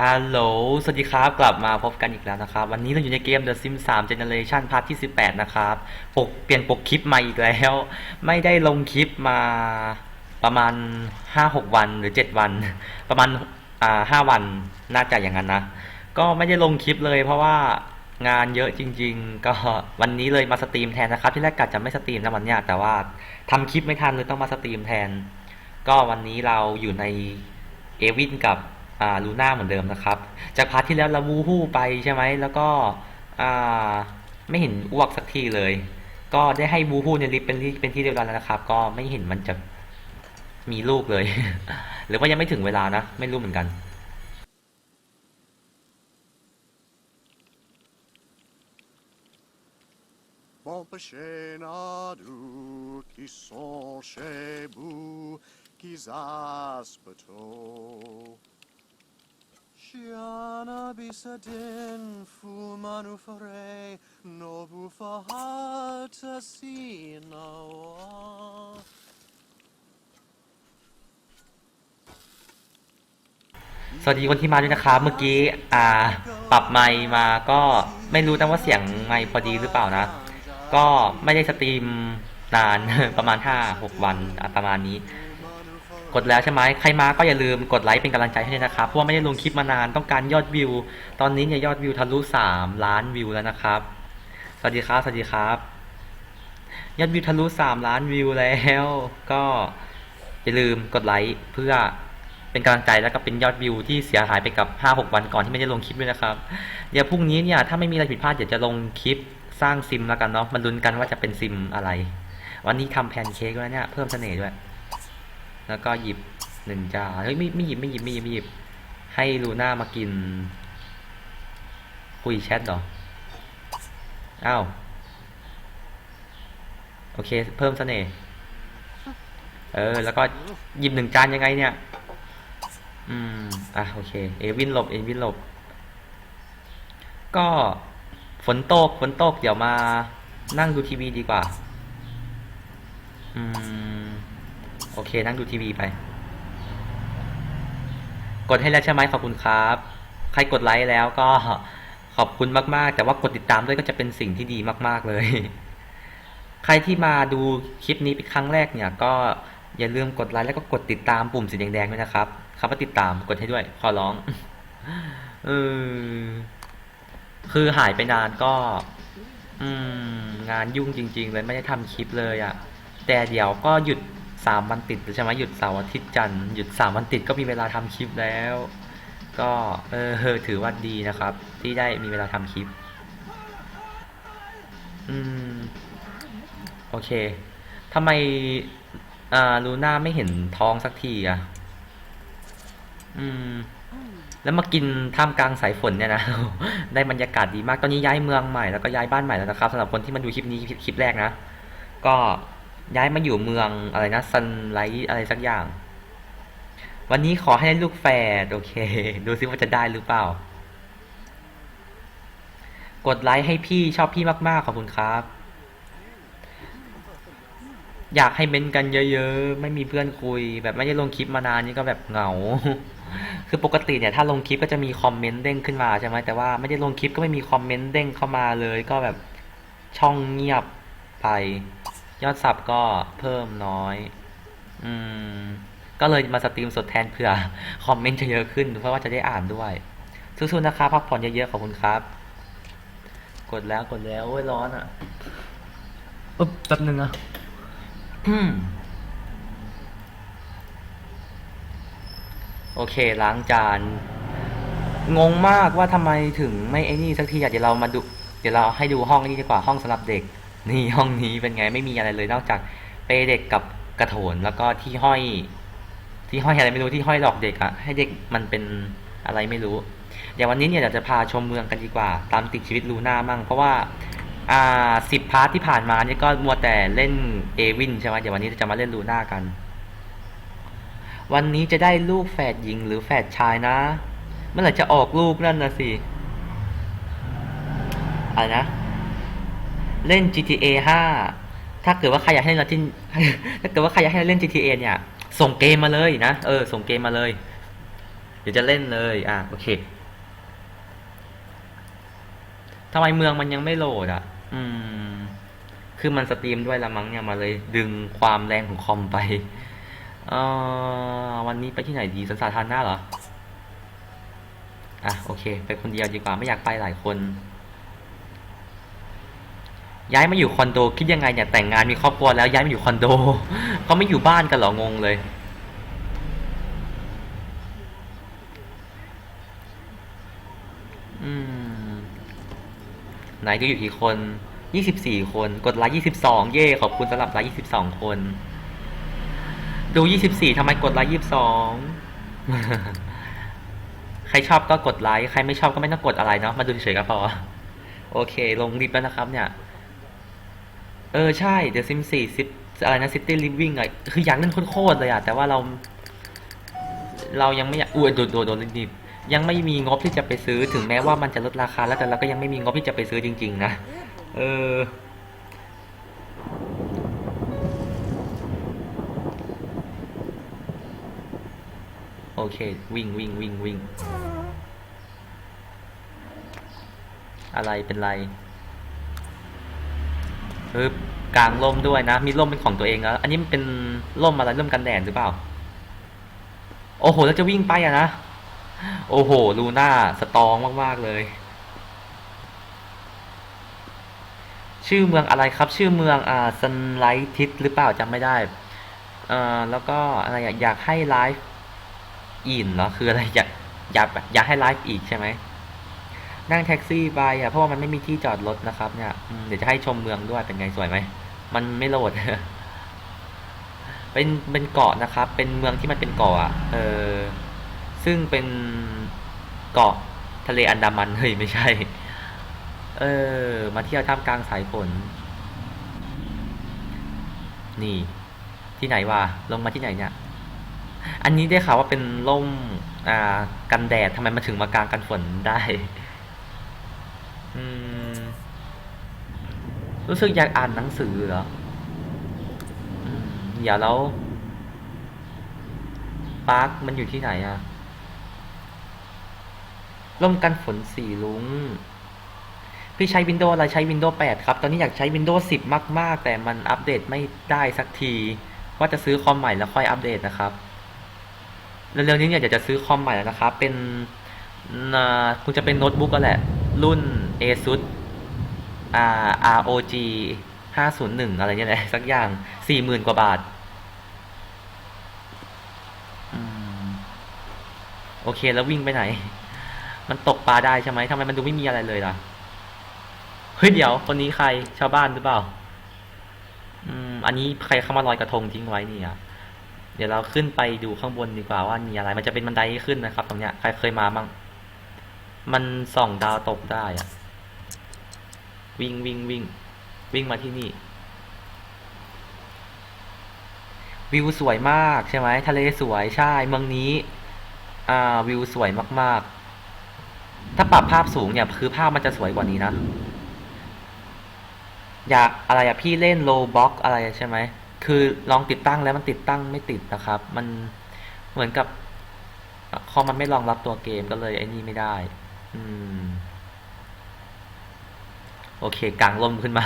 ฮัลโหล สวัสดีครับ กลับมาพบกันอีกแล้วนะครับ วันนี้เราอยู่ในเกม The Sims 3 Generation พาร์ทที่ 18 นะครับปกเปลี่ยนปกคลิปม่อีกแล้ว ไม่ได้ลงคลิปมาประมาณ 5-6 วันหรือ 7 วัน ประมาณอ่า5วันน่าจะอย่างนั้นนะ ก็ไม่ได้ลงคลิปเลยเพราะว่างานเยอะจริง ๆ ก็วันนี้เลยมาสตรีมแทนนะครับ ที่แรกกะจะไม่สตรีมนะวันนี้แต่ว่าทำคลิปไม่ทันเลยต้องมาสตรีมแทน ก็วันนี้เราอยู่ในเอวินกับ ลูน่าเหมือนเดิมนะครับ จากพาร์ทที่แล้วเราวูฮู้ไปใช่ไหมแล้วก็ไม่เห็นอ้วกสักทีเลย ก็ได้ให้วูฮู้ในลิฟเป็นที่เป็นที่เรียบร้อยแล้วนะครับ ก็ไม่เห็นมันจะมีลูกเลย หรือว่ายังไม่ถึงเวลานะ ไม่รู้เหมือนกัน Mon péché n'a d'où qui sont chez vous, qui aspeto. Shiana bisadin fu manufare, no bu fahata sinawa. สวัสดีคนที่มาด้วยนะครับเมื่อกี้อ่าปรับไมค์มาก็ไม่รู้นะว่าเสียงไมค์พอดีหรือเปล่านะ ก็ไม่ได้สตรีมนาน ประมาณ5-6วันอะประมาณนี้ กดแล้วใช่ไหมใครมาก็อย่าลืมกดไลค์เป็นกำลังใจให้ด้วยนะครับ เพราะว่าไม่ได้ลงคลิปมานานต้องการยอดวิว ตอนนี้เนี่ยยอดวิวทะลุ3ล้านวิวแล้วนะครับ สวัสดีครับ สวัสดีครับ ยอดวิวทะลุ3ล้านวิวแล้ว ก็อย่าลืมกดไลค์เพื่อเป็นกำลังใจแล้วก็เป็นยอดวิวที่เสียหายไปกับ 5-6 วันก่อนที่ไม่ได้ลงคลิปด้วยนะครับ เดี๋ยวพรุ่งนี้เนี่ยถ้าไม่มีอะไรผิดพลาดเดี๋ยวจะลงคลิปสร้างซิมแล้วกันเนาะมันลุ้นกันว่าจะเป็นซิมอะไร วันนี้ทำแพนเค้กแล้วเนี่ยเพิ่มเสน่ห์ด้วย แล้วก็หยิบหนึ่งจานเฮ้ยไม่ไม่หยิบไม่หยิบไม่หยิบไม่หยิบ ให้ลูน่ามากิน คุยแชทเหรออ้าวโอเค เพิ่มเสน่ห์เออ แล้วก็หยิบหนึ่งจานยังไงเนี่ย อืม อะ โอเค เอวินหลบ เอวินหลบ ก็ฝนตก ฝนตก เดี๋ยวมานั่งดูทีวีดีกว่า อืม โอเค นั่งดูทีวีไป กดให้แล้วใช่ไหมขอบคุณครับ ใครกดไลค์แล้วก็ขอบคุณมาก ๆ แต่ว่ากดติดตามด้วยก็จะเป็นสิ่งที่ดีมาก ๆ เลย ใครที่มาดูคลิปนี้เป็นครั้งแรกเนี่ย ก็อย่าลืมกดไลค์แล้วก็กดติดตามปุ่มสีแดงๆด้วยนะครับคำว่าติดตามกดให้ด้วย ขอร้องเออคือหายไปนานก็ อืม งานยุ่งจริง ๆ เลยไม่ได้ทำคลิปเลยอะ่ะ แต่เดี๋ยวก็หยุด สามวันติดใช่ไหมหยุดเสาร์อาทิตย์จันทร์หยุดสามวันติดก็มีเวลาทำคลิปแล้ว ก็เออถือว่าดีนะครับ ที่ได้มีเวลาทำคลิป อืม โอเคทำไมอ่าลูน่าไม่เห็นท้องสักทีอะ อืม แล้วมากินท่ามกลางสายฝนเนี่ยนะ ได้บรรยากาศดีมาก ตอนนี้ย้ายเมืองใหม่แล้วก็ย้ายบ้านใหม่แล้วนะครับสำหรับคนที่มาดูคลิปนี้คลิปแรกนะ ก็ ย้ายมาอยู่เมืองอะไรนะซันไลท์อะไรสักอย่าง วันนี้ขอให้ได้ลูกแฝดโอเค ดูซิว่าจะได้หรือเปล่า กดไลค์ให้พี่ชอบพี่มาก ๆ ขอบคุณครับ อยากให้เม้นกันเยอะ ๆ ไม่มีเพื่อนคุย แบบไม่ได้ลงคลิปมานานนี่ก็แบบเหงา คือปกติเนี่ยถ้าลงคลิปก็จะมีคอมเมนต์เด้งขึ้นมาใช่ไหมแต่ว่าไม่ได้ลงคลิปก็ไม่มีคอมเมนต์เด้งเข้ามาเลย ก็แบบช่องเงียบไป ยอดสับก็เพิ่มน้อย อืม ก็เลยมาสตรีมสดแทนเผื่อคอมเมนต์จะเยอะขึ้นเพราะว่าจะได้อ่านด้วยสู้ๆนะครับพักผ่อนเยอะๆขอบคุณครับ กดแล้วกดแล้วโอ้ยร้อนอะอึ๊บแป๊บนึงนะอืมโอเคล้างจาน งงมากว่าทำไมถึงไม่ไอ้นี่สักทีอะเดี๋ยวเรามาดู เดี๋ยวเราให้ดูห้องนี้ดีกว่าห้องสำหรับเด็ก นี่ห้องนี้เป็นไงไม่มีอะไรเลยนอกจากเปเด็กกับกระโถนแล้วก็ที่ห้อย ที่ห้อยอะไรไม่รู้ที่ห้อยหลอกเด็กอะให้เด็กมันเป็นอะไรไม่รู้ เดี๋ยววันนี้เนี่ยเราจะพาชมเมืองกันดีกว่า ตามติดชีวิตลูน่ามั่ง เพราะว่าอ่าสิบพาร์ทที่ผ่านมาเนี่ยก็มัวแต่เล่นเอวินใช่ไหมเดี๋ยววันนี้จะมาเล่นลูน่ากัน วันนี้จะได้ลูกแฝดหญิงหรือแฝดชายนะ เมื่อไหร่จะออกลูกนั่นนะสิอะไรนะ เล่น GTA 5 ถ้าเกิดว่าใครอยากให้เราที่ถ้าเกิดว่าใครอยากให้เราเล่น GTA เนี่ย ส่งเกมมาเลยนะ เออ ส่งเกมมาเลย เดี๋ยวจะเล่นเลย อะ โอเคทำไมเมืองมันยังไม่โหลดอะ อืม คือมันสตรีมด้วยละมั้งเนี่ยมาเลย ดึงความแรงของคอมไปเอ่อวันนี้ไปที่ไหนดีสวนสาธารณะเหรอ อะ โอเค ไปคนเดียวดีกว่า ไม่อยากไปหลายคน ย้ายมาอยู่คอนโดคิดยังไงเนี่ยแต่งงานมีครอบครัวแล้วย้ายมาอยู่คอนโดเขาไม่อยู่บ้านกันเหรองงเลย อืมไหนจะอยู่กี่คนยี่สิบสี่คน กดไลค์ยี่สิบสองเย่ขอบคุณสำหรับไลค์ยี่สิบสองคน ดูยี่สิบสี่ทำไมกดไลค์ยี่สิบสองใครชอบก็กดไลค์ใครไม่ชอบก็ไม่ต้องกดอะไรเนาะมาดูเฉยๆก็พอโอเค ลงลิฟต์แล้วนะครับเนี่ย เออ ใช่ The Sims 4 Sit อะไรนะ City Living อะคืออยากเล่นโคตรเลยอะแต่ว่าเรา เรายังไม่อยากอุ้ยโดนโดนโดนนิดยังไม่มีงบที่จะไปซื้อถึงแม้ว่ามันจะลดราคาแล้วแต่เราก็ยังไม่มีงบที่จะไปซื้อจริง ๆ นะ เออ โอเค วิ่งวิ่งวิ่งวิ่งอะไรเป็นไร ปึ๊บกลางร่มด้วยนะ มีร่มเป็นของตัวเองแล้ว อันนี้มันเป็นร่มอะไรร่มกันแดดหรือเปล่า โอ้โห แล้วจะวิ่งไปอะนะ โอ้โห ลูน่าสตองมากๆเลย ชื่อเมืองอะไรครับ ชื่อเมืองอ่าซันไลท์ทิสหรือเปล่าจำไม่ได้เอ่อแล้วก็อะไรอะอยากให้ไลฟ์อินเหรอ คืออะไรอยากอยากอยากให้ไลฟ์อีกใช่ไหม นั่งแท็กซี่ไปอะเพราะว่ามันไม่มีที่จอดรถนะครับเนี่ยเดี๋ยวจะให้ชมเมืองด้วยเป็นไงสวยไหมมันไม่โหลดเป็นเป็นเกาะนะครับ เป็นเมืองที่มันเป็นเกาะอะเออซึ่งเป็นเกาะทะเลอันดามันเฮ้ยไม่ใช่ เออ มาเที่ยวท่ามกลางสายฝน นี่ ที่ไหนวะลงมาที่ไหนเนี่ย อันนี้ได้ข่าวว่าเป็นร่มอ่ากันแดดทำไมมาถึงมากลางกันฝนได้ อืม รู้สึกอยากอ่านหนังสือเหรออืมเดี๋ยวแล้วปาร์คมันอยู่ที่ไหนอะร่มกันฝนสีลุง พี่ใช้ Windows อะไรใช้ Windows 8 ครับ ตอนนี้อยากใช้ Windows 10 มาก ๆ แต่มันอัปเดตไม่ได้สักที ว่าจะซื้อคอมใหม่แล้วค่อยอัปเดตนะครับ เร็วๆนี้เนี่ยอยากจะซื้อคอมใหม่แล้วนะครับ เป็นอ่าคงจะเป็นโน้ตบุ๊กก็แหละ รุ่น ASUS ROG 501 อะไรเนี่ยแหละสักอย่าง 40,000 กว่าบาท โอเคแล้ววิ่งไปไหน มันตกปลาได้ใช่ไหมทำไมมันดูไม่มีอะไรเลยล่ะ เฮ้ย เดี๋ยว คนนี้ใครชาวบ้านหรือเปล่า อืม อันนี้ใครเข้ามาลอยกระทงทิ้งไว้นี่อะเดี๋ยวเราขึ้นไปดูข้างบนดีกว่าว่ามีอะไร มันจะเป็นบันไดขึ้นนะครับ ตรงเนี้ย ใครเคยมาบ้าง มันส่องดาวตกได้อะวิ่งวิ่งวิ่ง วิ่งมาที่นี่ วิวสวยมากใช่ไหมทะเลสวยใช่เมืองนี้ อ่าวิวสวยมาก ๆ ถ้าปรับภาพสูงเนี่ยคือภาพมันจะสวยกว่านี้นะอยากอะไรอะพี่เล่นโลบ็อกอะไรใช่ไหมคือลองติดตั้งแล้วมันติดตั้งไม่ติดนะครับ มันเหมือนกับคอมมันไม่รองรับตัวเกมก็เลยไอ้นี่ไม่ได้ โอเคกลางลมขึ้นมา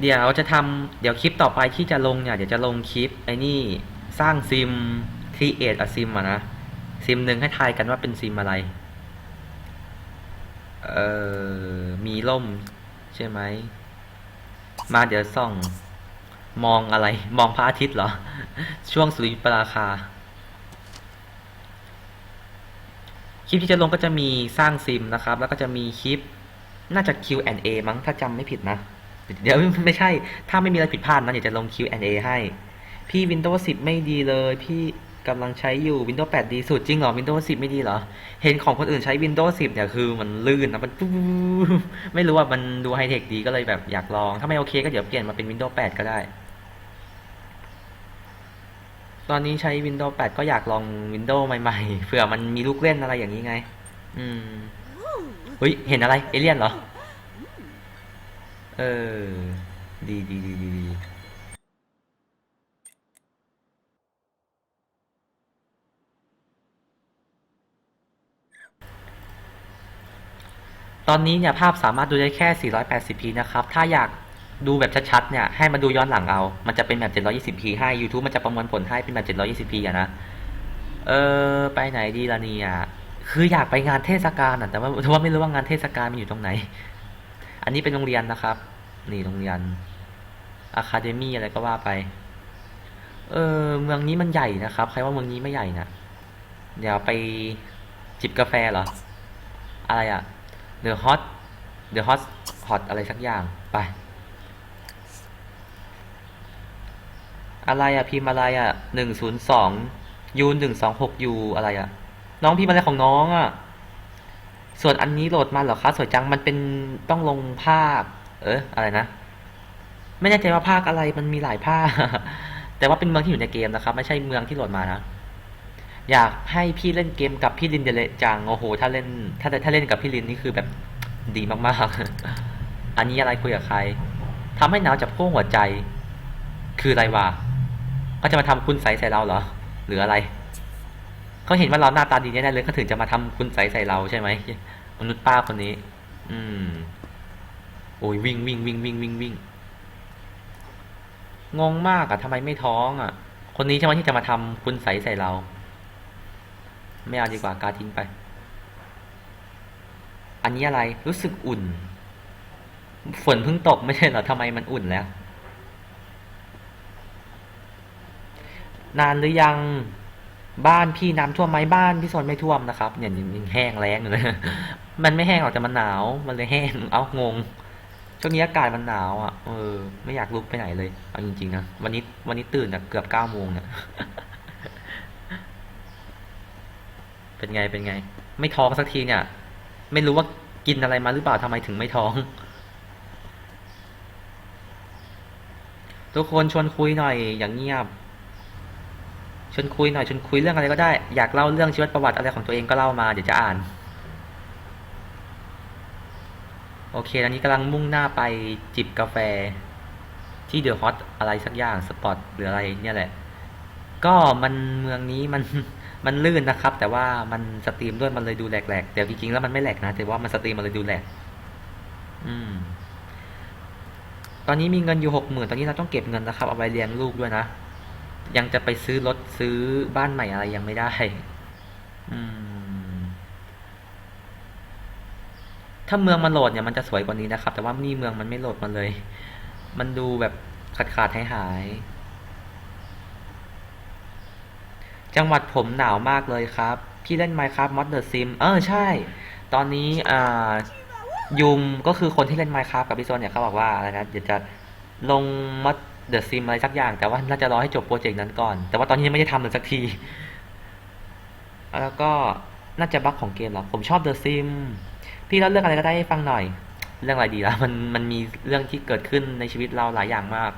เดี๋ยวจะทำเดี๋ยวคลิปต่อไปที่จะลงเนี่ย เดี๋ยวจะลงคลิป ไอ้นี่สร้างซิม create a sim อะนะ ซิมหนึ่งให้ทายกันว่าเป็นซิมอะไร เอ่อ มีล่ม ใช่ไหม มาเดี๋ยวส่อง มองอะไร มองพระอาทิตย์เหรอ ช่วงสุริยุปราคา คลิปที่จะลงก็จะมีสร้างซิมนะครับ แล้วก็จะมีคลิปน่าจะ Q&A มั้งถ้าจำไม่ผิดนะ เดี๋ยวไม่ใช่ ถ้าไม่มีอะไรผิดพลาดนะเดี๋ยวจะลง Q&A ให้ พี่ Windows 10 ไม่ดีเลย พี่กำลังใช้อยู่ Windows 8 ดีสุดจริงเหรอ Windows 10 ไม่ดีเหรอ เห็นของคนอื่นใช้ Windows 10 เนี่ยคือมันลื่นนะมันปุ๊บไม่รู้ว่ามันดูไฮเทคดีก็เลยแบบอยากลอง ถ้าไม่โอเคก็เดี๋ยวเปลี่ยนมาเป็น Windows 8 ก็ได้ ตอนนี้ใช้ Windows 8 ก็อยากลอง Windows ใหม่ๆ เผื่อมันมีลูกเล่นอะไรอย่างนี้ไง อืมเฮ้ย เห็นอะไร เอเลี่ยนเหรอ เออ ดีดีดีดดีตอนนี้เนี่ยภาพสามารถดูได้แค่ 480p นะครับ ถ้าอยาก ดูแบบชัดๆเนี่ยให้มาดูย้อนหลังเอา มันจะเป็นแบบ 720p ให้ YouTube มันจะประมวลผลให้เป็นแบบ 720p อะนะ เออไปไหนดีล่ะเนี่ยคืออยากไปงานเทศกาลอะแต่ว่าแต่ว่าไม่รู้ว่างานเทศกาลมันอยู่ตรงไหน อันนี้เป็นโรงเรียนนะครับ นี่โรงเรียนอะคาเดมี่อะไรก็ว่าไป เออเมืองนี้มันใหญ่นะครับ ใครว่าเมืองนี้ไม่ใหญ่นะเดี๋ยวไปจิบกาแฟเหรอ อะไรอะ The Hot The Hot Hot อะไรสักอย่างไป อะไรอะพิมพ์อะไรอะหนึ่งศูนย์สองยูหนึ่งสองหกยูอะไรอะน้องพิมพ์อะไรของน้องอะส่วนอันนี้โหลดมาเหรอคะสวยจังมันเป็นต้องลงภาคเอออะไรนะ ไม่แน่ใจว่าภาคอะไรมันมีหลายภาค แต่ว่าเป็นเมืองที่อยู่ในเกมนะครับ ไม่ใช่เมืองที่โหลดมานะอยากให้พี่เล่นเกมกับพี่ลินเดเลจังโอ้โห ถ้าเล่น ถ้าถ้าเล่นกับพี่ลินนี่คือแบบดีมากๆ อันนี้อะไรคุยกับใครทำให้หนาวจากพวกหัวใจ คืออะไรวะ ก็จะมาทำคุณใสใส่เราเหรอ หรืออะไร เขาเห็นว่าเราหน้าตาดีแน่ๆเลยเขาถึงจะมาทำคุณใสใส่เราใช่ไหมมนุษย์ป้าคนนี้ อืม โอ้ยวิ่งวิ่งวิ่งวิ่งวิ่งวิ่งงงมากอะทำไมไม่ท้องอะคนนี้ใช่ไหมที่จะมาทำคุณใสใส่เรา ไม่เอาดีกว่ากาทิ้งไป อันนี้อะไรรู้สึกอุ่น ฝนเพิ่งตกไม่ใช่เหรอทำไมมันอุ่นแล้ว นานหรือยังบ้านพี่น้ำท่วมไหมบ้านพี่โซนไม่ท่วมนะครับ เนี่ยยังยังแห้งแล้งอยู่เลยมันไม่แห้งหรอกแต่มันหนาว มันเลยแห้ง เอ้างงช่วงนี้อากาศมันหนาวอะเออไม่อยากลุกไปไหนเลยเอาจริงๆนะวันนี้วันนี้ตื่นอะเกือบเก้าโมงเนี่ยเป็นไงเป็นไง ไม่ท้องสักทีเนี่ย ไม่รู้ว่ากินอะไรมาหรือเปล่าทำไมถึงไม่ท้อง ทุกคนชวนคุยหน่อยอย่างเงียบ วนคุยหน่อยชวนคุยเรื่องอะไรก็ได้ อยากเล่าเรื่องชีวิตประวัติอะไรของตัวเองก็เล่ามาเดี๋ยวจะอ่าน โอเคตอนนี้กำลังมุ่งหน้าไปจิบกาแฟ ที่เดอะฮอตอะไรสักอย่างสปอตหรืออะไรเนี่ยแหละ ก็มันเมืองนี้มันมันลื่นนะครับ แต่ว่ามันสตรีมด้วยมันเลยดูแหลกๆแต่จริงๆแล้วมันไม่แหลกนะแต่ว่ามันสตรีมมันเลยดูแหลกอืม ตอนนี้มีเงินอยู่หกหมื่นตอนนี้เราต้องเก็บเงินนะครับเอาไว้เลี้ยงลูกด้วยนะ ยังจะไปซื้อรถซื้อบ้านใหม่อะไรยังไม่ได้ อืม ถ้าเมืองมันโหลดเนี่ยมันจะสวยกว่านี้นะครับ แต่ว่านี่เมืองมันไม่โหลดมาเลย มันดูแบบขาดขาดหายหาย จังหวัดผมหนาวมากเลยครับ พี่เล่น Minecraft Mod The Sim เออใช่ ตอนนี้อ่ายุมก็คือคนที่เล่น Minecraft กับพี่โซนเนี่ยเขาบอกว่าอะไรนะเดี๋ยวจะลงมัด เดอะซิมอะไรสักอย่าง แต่ว่าน่าจะรอให้จบโปรเจกต์นั้นก่อน แต่ว่าตอนนี้ยังไม่ได้ทำเลยสักที แล้วก็น่าจะบั๊กของเกมหรอ ผมชอบเดอะซิม พี่เล่าเรื่องอะไรก็ได้ให้ฟังหน่อย เรื่องอะไรดีล่ะ มันมันมีเรื่องที่เกิดขึ้นในชีวิตเราหลายอย่างมาก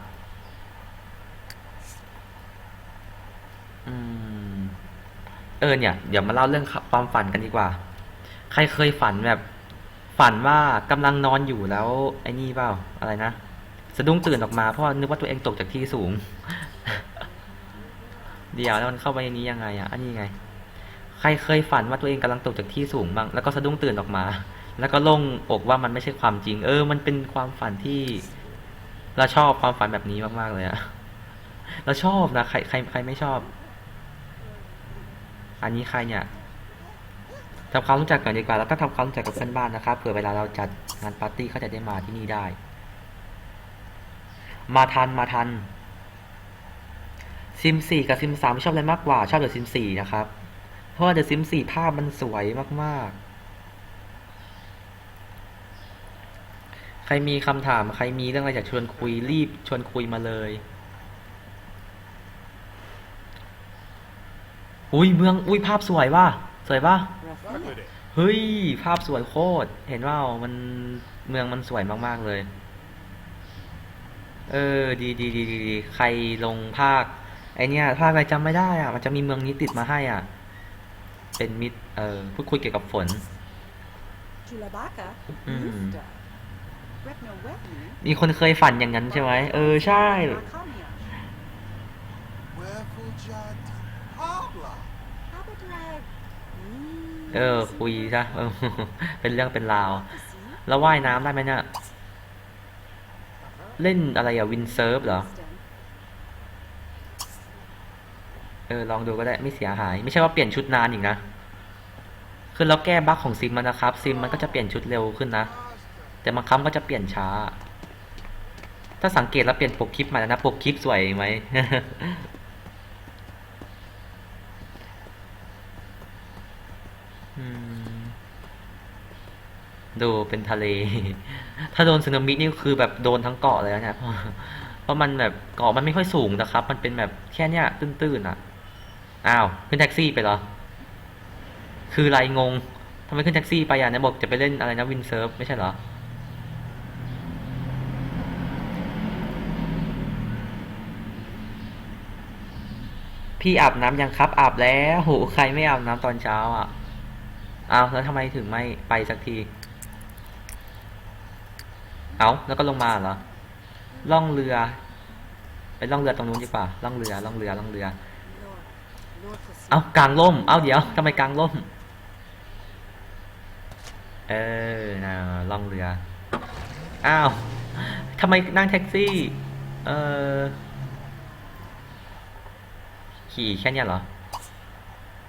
อืม เออเนี่ย เดี๋ยวมาเล่าเรื่องความฝันกันดีกว่า ใครเคยฝันแบบ ฝันว่ากำลังนอนอยู่แล้วไอ้นี่เปล่า อะไรนะะดุ้งตื่นออกมาเพราะว่านึกว่าตัวเองตกจากที่สูง เดี๋ยวแล้วมันเข้าไปในนี้ยังไงอะอันนี้ไง ใครเคยฝันว่าตัวเองกำลังตกจากที่สูงบ้างแล้วก็สะดุ้งตื่นออกมา แล้วก็โล่งอกว่ามันไม่ใช่ความจริง เออ มันเป็นความฝันที่ เราชอบความฝันแบบนี้มากๆเลยอะเราชอบนะใครใครใครไม่ชอบ อันนี้ใครเนี่ยทำความรู้จักก่อนดีกว่าแล้วก็ทำความรู้จักกับเพื่อนบ้านนะครับเผื่อเวลาเราจัดงานปาร์ตี้เขาจะได้มาที่นี่ได้ มาทันมาทันซิมสี่กับซิมสามชอบอะไรมากกว่า ชอบเดอะซิมสี่นะครับ เพราะว่าเดอะซิมสี่ภาพมันสวยมาก ๆ ใครมีคำถามใครมีเรื่องอะไรอยากชวนคุยรีบชวนคุยมาเลยอุ้ยเมืองอุ้ยภาพสวยว่ะสวยป่ะเฮ้ย ภาพสวยโคตร เห็นว่ามันเมืองมันสวยมาก ๆ เลย เออดีดีดีดีดีใครลงภาค ไอเนี้ยภาคอะไรจำไม่ได้อะ มันจะมีเมืองนี้ติดมาให้อะ เป็นมิตรเอ่อพูดคุยเกี่ยวกับฝน Chulabaka? Mm. Rooster. Repno Wetney? มีคนเคยฝันอย่างนั้นใช่ไหมเออ ใช่ Arcania. Wherefore Jad Habla. Habitlag. เออ คุยซะเออ เป็นเรื่องเป็นราว Prophecy. แล้วว่ายน้ำได้ไหมเนี่ย เล่นอะไรอะวินเซิร์ฟเหรอ เออ ลองดูก็ได้ไม่เสียหาย ไม่ใช่ว่าเปลี่ยนชุดนานอีกนะ คือเราแก้บั๊กของซิมมันนะครับ ซิมมันก็จะเปลี่ยนชุดเร็วขึ้นนะ แต่บางครั้งก็จะเปลี่ยนช้า ถ้าสังเกตแล้วเปลี่ยนปกคลิปใหมาแล้วนะ ปกคลิปสวยไหมอืม ดูเป็นทะเล ถ้าโดนสึนามินี่คือแบบโดนทั้งเกาะเลยนะเนี่ยเพราะมันแบบเกาะมันไม่ค่อยสูงนะครับ มันเป็นแบบแค่เนี้ยตื้นๆอะอ้าวขึ้นแท็กซี่ไปเหรอ คือไรงงทำไมขึ้นแท็กซี่ไปอะเนี่ยบอกจะไปเล่นอะไรนะวินเซิร์ฟไม่ใช่เหรอพี่อาบน้ำยังครับอาบแล้วโหใครไม่อาบน้ำตอนเช้าอะ อ้าวแล้วทำไมถึงไม่ไปสักที เอาแล้วก็ลงมาเหรอล่องเรือ ไปล่องเรือตรงนู้นดีกว่าล่องเรือล่องเรือล่องเรือ เอากลางร่ม เอาเดี๋ยวทำไมกลางร่ม เออนะล่องเรือ อ้าวทำไมนั่งแท็กซี่ เออขี่แค่เนี้ยเหรอ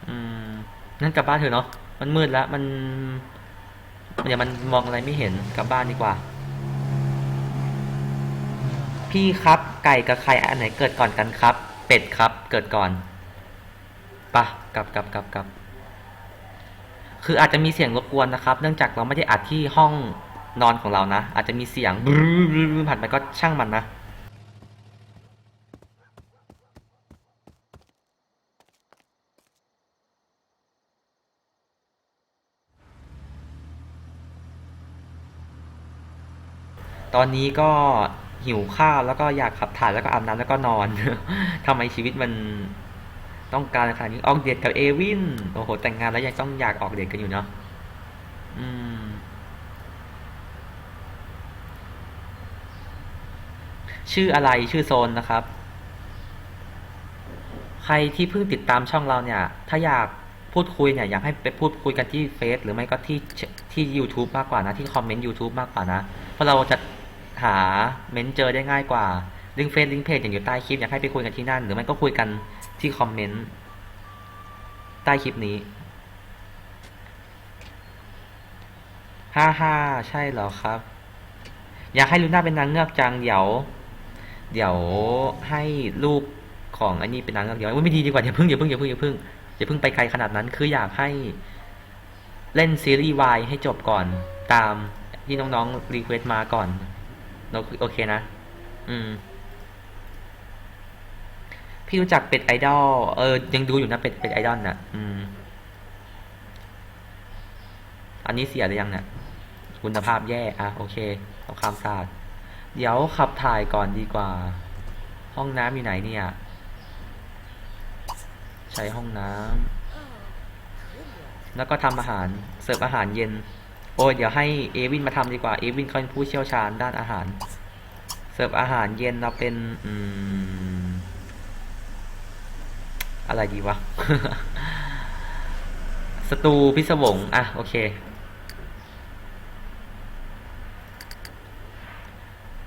อืมงั้นกลับบ้านเถอะเนาะ มันมืดแล้ว มันเดี๋ยวมันมองอะไรไม่เห็น กลับบ้านดีกว่า พี่ครับ ไก่กับไข่อันไหนเกิดก่อนกันครับ เป็ดครับ เกิดก่อนปะกลับกลับกลับกลับคืออาจจะมีเสียงรบกวนนะครับ เนื่องจากเราไม่ได้อัดที่ห้องนอนของเรานะ อาจจะมีเสียงบรื้อรื้อรื้อผ่านไปก็ช่างมันนะตอนนี้ก็ หิวข้าวแล้วก็อยากขับถ่ายแล้วก็อาบน้ำแล้วก็นอนทำไมชีวิตมันต้องการขนาดนี้ออกเดทกับเอวินโอ้โหแต่งงานแล้วยังต้องอยากออกเดทกันอยู่เนาะอืม ชื่ออะไรชื่อโซนนะครับ ใครที่เพิ่งติดตามช่องเราเนี่ย ถ้าอยากพูดคุยเนี่ยอยากให้ไปพูดคุยกันที่เฟซหรือไม่ก็ที่ที่ YouTube มากกว่านะที่คอมเมนต์ YouTube มากกว่านะ เพราะเราจะ หาเมนเจอได้ง่ายกว่าลิงก์เฟซลิงก์เพจอย่างอยู่ใต้คลิปอยากให้ไปคุยกันที่นั่น หรือไม่ก็คุยกันที่คอมเมนต์ใต้คลิปนี้ห้าห้าใช่เหรอครับ อยากให้ลูน่าเป็นนางเงือกจังเดี๋ยว เดี๋ยวให้ลูกของอันนี้เป็นนางเงือกเดี๋ยวไม่ดีดีกว่าอย่าเพิ่งอย่าเพิ่งอย่าเพิ่งอย่าเพิ่งอย่าเพิ่งไปไกลขนาดนั้น คืออยากให้เล่นซีรีส์วายให้จบก่อนตามที่น้องๆรีเควสต์มาก่อน โอโอเคนะ อืม พี่รู้จักเป็ดไอดอล เออ ยังดูอยู่นะเป็ดเป็ดไอดอลน่ะ อืม อันนี้เสียหรือยังเนี่ยคุณภาพแย่อะโอเคเอาความสะอาด เดี๋ยวขับถ่ายก่อนดีกว่า ห้องน้ำอยู่ไหนเนี่ย ใช้ห้องน้ำแล้วก็ทำอาหาร เสิร์ฟอาหารเย็น อ้ยเดี๋ยวให้เอวินมาทำดีกว่าเอวินเขาเป็นผู้เชี่ยวชาญด้านอาหาร เสิร์ฟอาหารเย็นเราเป็นอืมอะไรดีวะสตูพิศวงอะโอเค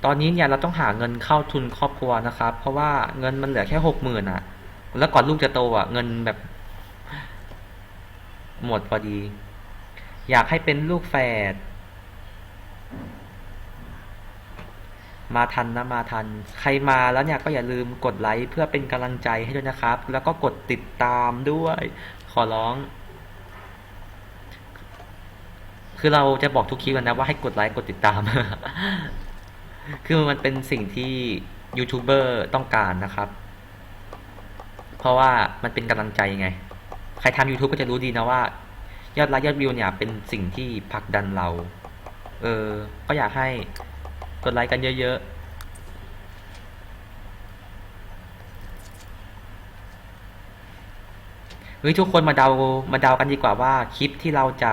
ตอนนี้เนี่ยเราต้องหาเงินเข้าทุนครอบครัวนะครับ เพราะว่าเงินมันเหลือแค่หกหมื่นอะ แล้วก่อนลูกจะโตอะ เงินแบบ หมดพอดี อยากให้เป็นลูกแฝด มาทันนะมาทัน ใครมาแล้วเนี่ยก็อย่าลืมกดไลค์เพื่อเป็นกำลังใจให้ด้วยนะครับ แล้วก็กดติดตามด้วย ขอร้อง คือเราจะบอกทุกคลิปแล้วนะว่าให้กดไลค์กดติดตาม คือมันเป็นสิ่งที่ยูทูบเบอร์ต้องการนะครับ เพราะว่ามันเป็นกำลังใจไง ใครทำ YouTube ก็จะรู้ดีนะว่า ยอดไลค์ยอดวิวเนี่ยเป็นสิ่งที่ผลักดันเรา เออ ก็อยากให้กดไลค์กันเยอะๆ เฮ้ยทุกคนมาเดามาเดากันดีกว่าว่าคลิปที่เราจะ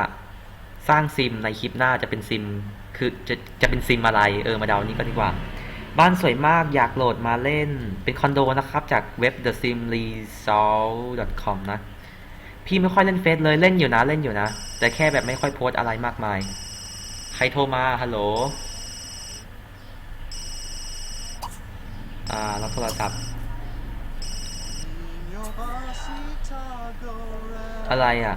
สร้างซิมในคลิปหน้าจะเป็นซิม คือจะจะเป็นซิมอะไร เออมาเดานี้ก็ดีกว่า บ้านสวยมากอยากโหลดมาเล่น เป็นคอนโดนะครับ จากเว็บ the sim resort com นะ พี่ไม่ค่อยเล่นเฟซเลยเล่นอยู่นะเล่นอยู่นะ แต่แค่แบบไม่ค่อยโพสอะไรมากมาย ใครโทรมาฮัลโหลอ่ารับโทรศัพท์ อะไรอะ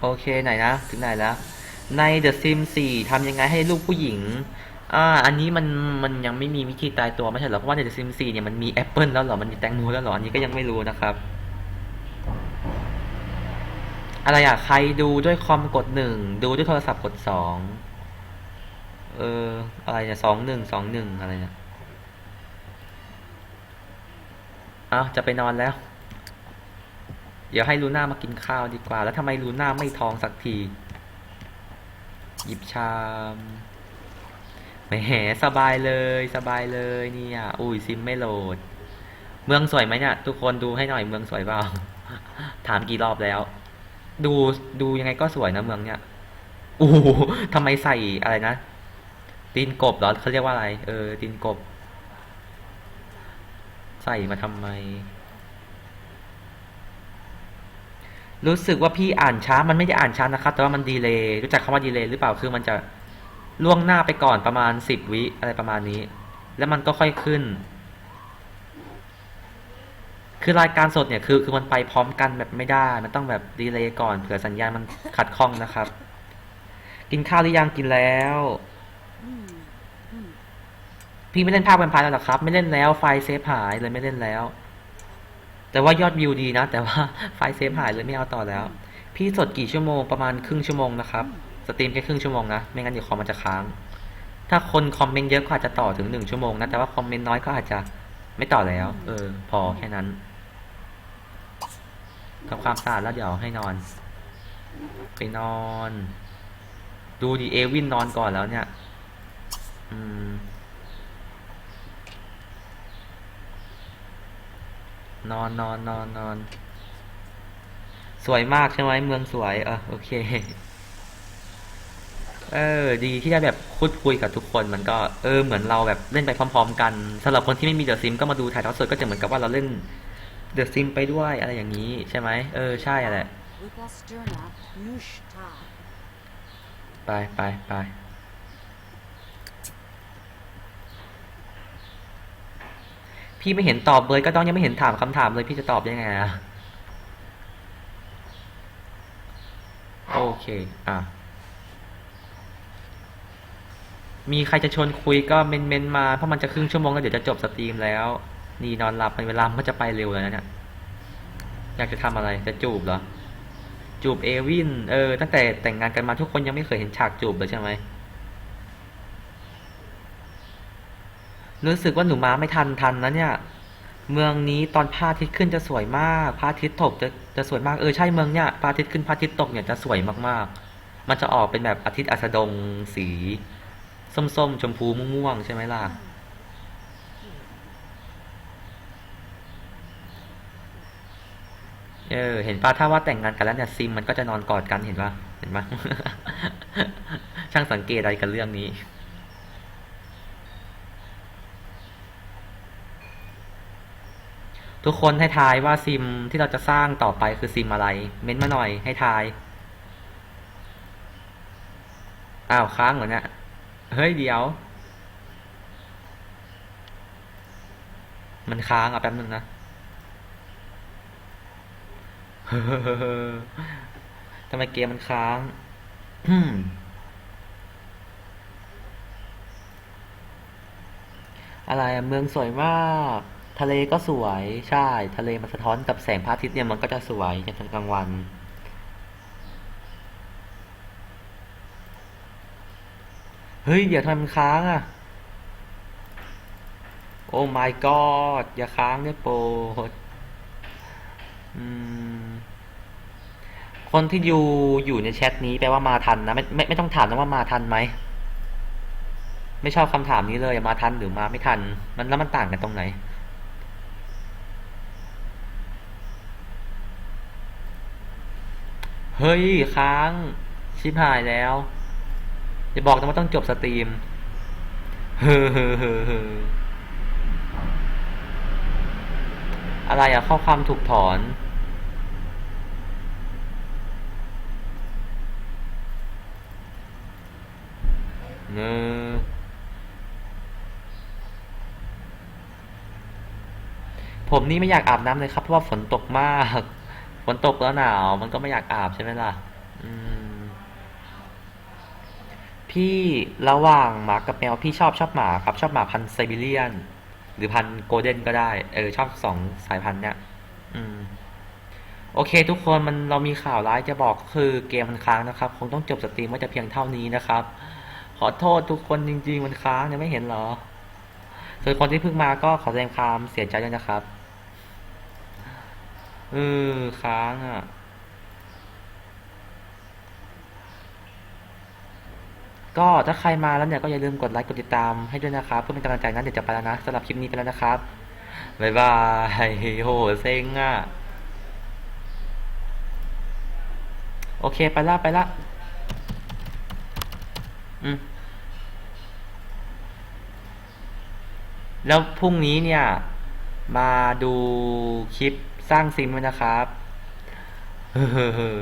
โอเคไหนนะถึงไหนแล้ว ใน The Sims 4ทำยังไงให้ลูกผู้หญิงอ่าอันนี้มันมันยังไม่มีวิธีตายตัวไม่ใช่เหรอเพราะว่าใน The Sims 4เนี่ยมันมีแอปเปิลแล้วหรอมันมีแตงโมแล้วหรออันนี้ก็ยังไม่รู้นะครับ อะไรอะใครดูด้วยคอมกดหนึ่งดูด้วยโทรศัพท์กดสองเอออะไรเนี่ยสองหนึ่งสองหนึ่งอะไรเนี่ยอ้าวจะไปนอนแล้ว เดี๋ยวให้ลูน่ามากินข้าวดีกว่า แล้วทำไมลูน่าไม่ท้องสักที หยิบชามแหมสบายเลยสบายเลยเนี่ย อุ้ยซิมไม่โหลด เมืองสวยไหมเนี่ย ทุกคนดูให้หน่อยเมืองสวยเปล่า ถามกี่รอบแล้ว ดูดูยังไงก็สวยนะเมืองเนี่ยโอ้โหทำไมใส่อะไรนะตีนกบเหรอเขาเรียกว่าอะไร เออตีนกบ ใส่มาทำไม รู้สึกว่าพี่อ่านช้ามันไม่ได้อ่านช้านะครับ แต่ว่ามันดีเลย์รู้จักคำว่าดีเลย์หรือเปล่าคือมันจะล่วงหน้าไปก่อนประมาณสิบวิอะไรประมาณนี้ แล้วมันก็ค่อยขึ้น คือรายการสดเนี่ยคือคือมันไปพร้อมกันแบบไม่ได้ มันต้องแบบดีเลย์ก่อนเผื่อสัญญาณมันขัดข้องนะครับ กินข้าวหรือยังกินแล้ว Hmm. Hmm. พี่ไม่เล่นภาคแวมไพร์แล้วเหรอครับ ไม่เล่นแล้วไฟล์เซฟหายเลยไม่เล่นแล้ว แต่ว่ายอดวิวดีนะ แต่ว่าไฟล์เซฟหายเลยไม่เอาต่อแล้ว พี่สดกี่ชั่วโมงประมาณครึ่งชั่วโมงนะครับ สตรีมแค่ครึ่งชั่วโมงนะ ไม่งั้นเดี๋ยวคอมมันจะค้าง ถ้าคนคอมเมนต์เยอะก็อาจจะต่อถึงหนึ่งชั่วโมงนะ แต่ว่าคอมเมนต์น้อยก็อาจจะไม่ต่อแล้ว เออ พอแค่นั้นทำความสะอาดแล้วเดี๋ยวให้นอน ไปนอน ดูดีเอวินนอนก่อนแล้วเนี่ย อืม นอนนอนนอนนอน สวยมากใช่ไหมเมืองสวยเออโอเค เออ ดีที่ได้แบบพูดคุยกับทุกคนมันก็เออเหมือนเราแบบเล่นไปพร้อม ๆ กันสำหรับคนที่ไม่มีเดอะซิมก็มาดูถ่ายทอดสดก็จะเหมือนกับว่าเราเล่นเดอะซิมไปด้วยอะไรอย่างนี้ใช่ไหมเออใช่แหละ Wipasturna Nushta. ไปไปไป พี่ไม่เห็นตอบเลยก็ต้องยังไม่เห็นถามคำถามเลยพี่จะตอบยังไงอะโอเค อะ มีใครจะชวนคุยก็เมนเมนมาเพราะมันจะครึ่งชั่วโมงแล้วเดี๋ยวจะจบสตรีมแล้ว นี่นอนหลับเป็นเวลามันจะไปเร็วแล้วนะเนี่ยอยากจะทำอะไรจะจูบเหรอ จูบเอวินเออตั้งแต่แต่งงานกันมาทุกคนยังไม่เคยเห็นฉากจูบเลยใช่ไหม รู้สึกว่าหนูมาไม่ทันทันนะเนี่ย เมืองนี้ตอนพระอาทิตย์ขึ้นจะสวยมากพระอาทิตย์ตกจะจะสวยมากเออใช่เมืองเนี่ยพระอาทิตย์ขึ้นพระอาทิตย์ตกเนี่ยจะสวยมากๆ มันจะออกเป็นแบบอาทิตย์อัสดงสี ส้มๆ ชมพูม่วงๆใช่ไหมล่ะเออเห็นป่ะถ้าว่าแต่งงานกันแล้วเนี่ยซิมมันก็จะนอนกอดกันเห็นป่ะเห็นป่ะช่างสังเกตอะไรกันเรื่องนี้ ทุกคนให้ทายว่าซิมที่เราจะสร้างต่อไปคือซิมอะไร เม้นมาหน่อยให้ทาย อ้าวค้างเหรอเนี่ยเฮ้ยเดี๋ยว มันค้างอะแป๊บนึงนะทำไมเกมมันค้างอืมอะไรอะเมืองสวยมาก ทะเลก็สวยใช่ ทะเลมันสะท้อนกับแสงพระอาทิตย์เนี่ยมันก็จะสวยในตอนกลางวัน เฮ้ยเดี๋ยวทำมันค้างอะ โอ้ my god อย่าค้างได้โปรดคนที่อยู่อยู่ในแชทนี้แปลว่ามาทันนะไม่ไม่ไม่ต้องถามนะว่ามาทันไหมไม่ชอบคำถามนี้เลยมาทันหรือมาไม่ทัน มันแล้วมันต่างกันตรงไหน เฮ้ย ค้าง ชิบหายแล้วอย่าบอกนะว่าต้องจบสตรีม เฮ้อเฮ้อเฮ้อเฮ้ออะไรอะข้อความถูกถอนเงอผมนี่ไม่อยากอาบน้ำเลยครับ เพราะว่าฝนตกมาก ฝนตกแล้วหนาว มันก็ไม่อยากอาบใช่ไหมล่ะพี่ระหว่างหมากับแมวพี่ชอบชอบหมาครับ ชอบหมาพันไซบีเรียน หรือพันโกลเด้นก็ได้ เออ ชอบสองสายพันธุ์เนี่ย อืม โอเค ทุกคนมันเรามีข่าวร้ายจะบอกคือเกมมันค้างนะครับ คงต้องจบสตรีมไว้แต่เพียงเท่านี้นะครับ ขอโทษทุกคนจริง ๆ มันค้างเนี่ยไม่เห็นเหรอส่วนคนที่เพิ่งมาก็ขอแสดงความเสียใจด้วยนะครับ เออค้างอะ ก็ถ้าใครมาแล้วเนี่ยก็อย่าลืมกดไลค์กดติดตามให้ด้วยนะครับเพื่อเป็นกำลังใจนั้นเดี๋ยวจะไปแล้วนะสำหรับคลิปนี้ไปแล้วนะครับบ๊ายบายโหเซ็งอะ โอเคไปละไปละอืมแล้วพรุ่งนี้เนี่ย มาดูคลิป สร้างซิมไว้นะครับเฮ้อ